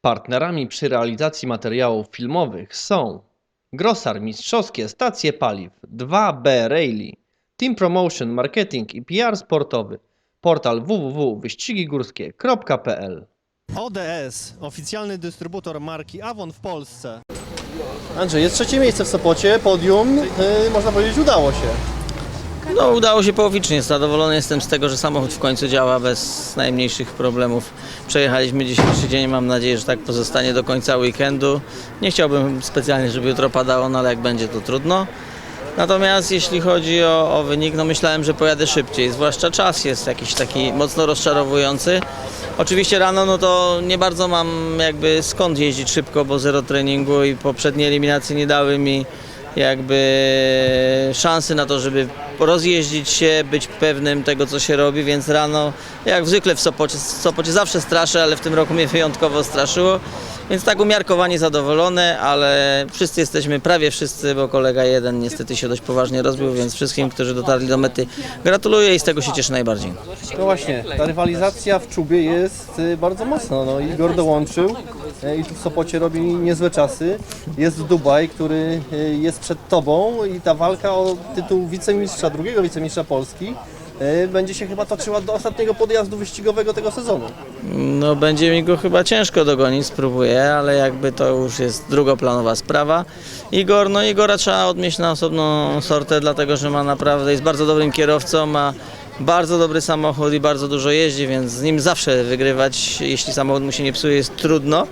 Partnerami przy realizacji materiałów filmowych są Grosar Mistrzowskie Stacje Paliw 2B Rally, Team Promotion Marketing i PR Sportowy, portal www.wyścigigórskie.pl ODS, oficjalny dystrybutor marki Avon w Polsce. Andrzej, jest trzecie miejsce w Sopocie, podium, yy, można powiedzieć udało się. No, udało się połowicznie. Zadowolony jestem z tego, że samochód w końcu działa bez najmniejszych problemów. Przejechaliśmy dzisiejszy dzień, mam nadzieję, że tak pozostanie do końca weekendu. Nie chciałbym specjalnie, żeby jutro padało, no ale jak będzie, to trudno. Natomiast jeśli chodzi o, o wynik, no myślałem, że pojadę szybciej, zwłaszcza czas jest jakiś taki mocno rozczarowujący. Oczywiście rano no to nie bardzo mam jakby skąd jeździć szybko, bo zero treningu i poprzednie eliminacje nie dały mi jakby szansy na to, żeby rozjeździć się, być pewnym tego, co się robi, więc rano, jak zwykle w Sopocie, w Sopocie zawsze straszę, ale w tym roku mnie wyjątkowo straszyło, więc tak umiarkowanie zadowolony, ale wszyscy jesteśmy, prawie wszyscy, bo kolega jeden niestety się dość poważnie rozbił, więc wszystkim, którzy dotarli do mety gratuluję i z tego się cieszę najbardziej. No właśnie, ta rywalizacja w czubie jest y, bardzo mocna. No, Igor dołączył y, i tu w Sopocie robi niezłe czasy. Jest Dubaj, który y, jest przed tobą i ta walka o tytuł wicemistrza, drugiego wicemistrza Polski będzie się chyba toczyła do ostatniego podjazdu wyścigowego tego sezonu. No będzie mi go chyba ciężko dogonić, spróbuję, ale jakby to już jest drugoplanowa sprawa. Igor, no Igora trzeba odnieść na osobną sortę, dlatego że ma naprawdę, jest bardzo dobrym kierowcą, ma bardzo dobry samochód i bardzo dużo jeździ, więc z nim zawsze wygrywać, jeśli samochód mu się nie psuje, jest trudno.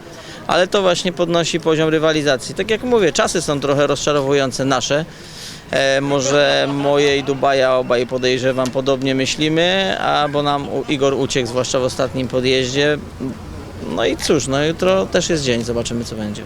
Ale to właśnie podnosi poziom rywalizacji. Tak jak mówię, czasy są trochę rozczarowujące nasze. E, może moje i Dubaja obaj podejrzewam podobnie myślimy, a bo nam Igor uciekł, zwłaszcza w ostatnim podjeździe. No i cóż, no jutro też jest dzień, zobaczymy co będzie.